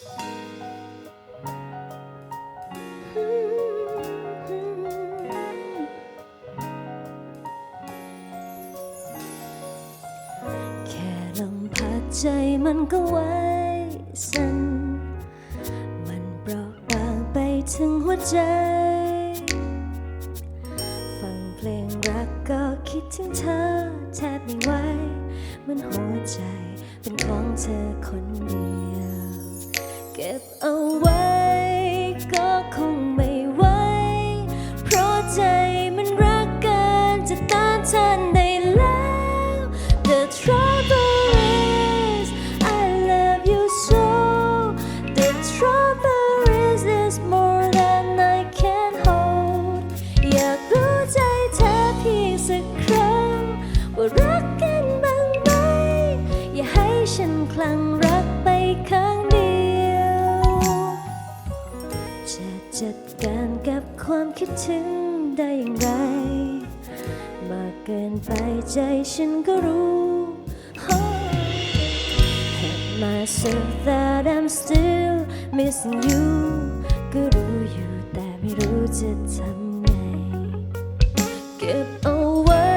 แค่ลมพัดใจมันก็ไว้สั่นมันเปราะบางไปถึงหัวใจ ฟังเพลงรักก็คิดถึงเธอแทบไม่ไหวมันหัวใจเป็นของเธอคนเดียว ก็บเอาไว้ ก็คงไม่ไหวเพราะใจมันรักเกินจะต้านทานได้แล้ว The trouble คิดถึงได้อย่างไร มากเกินไปใจฉันก็รู้ Hate myself that I'm still missing you ก็รู้อยู่แต่ไม่รู้จะทำไง เก็บเอาไว้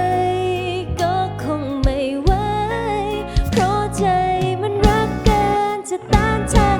ก็คงไม่ไหวเพราะใจมันรักเกินจะต้านทาน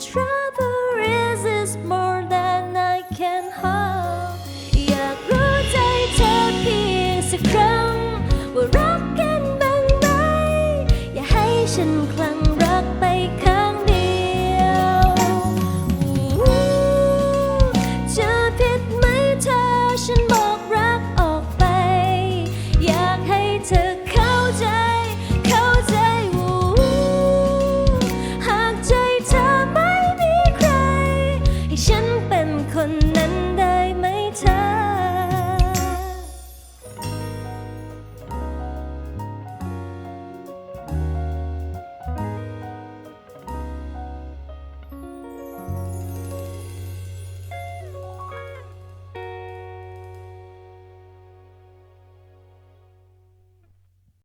trouble is, is more.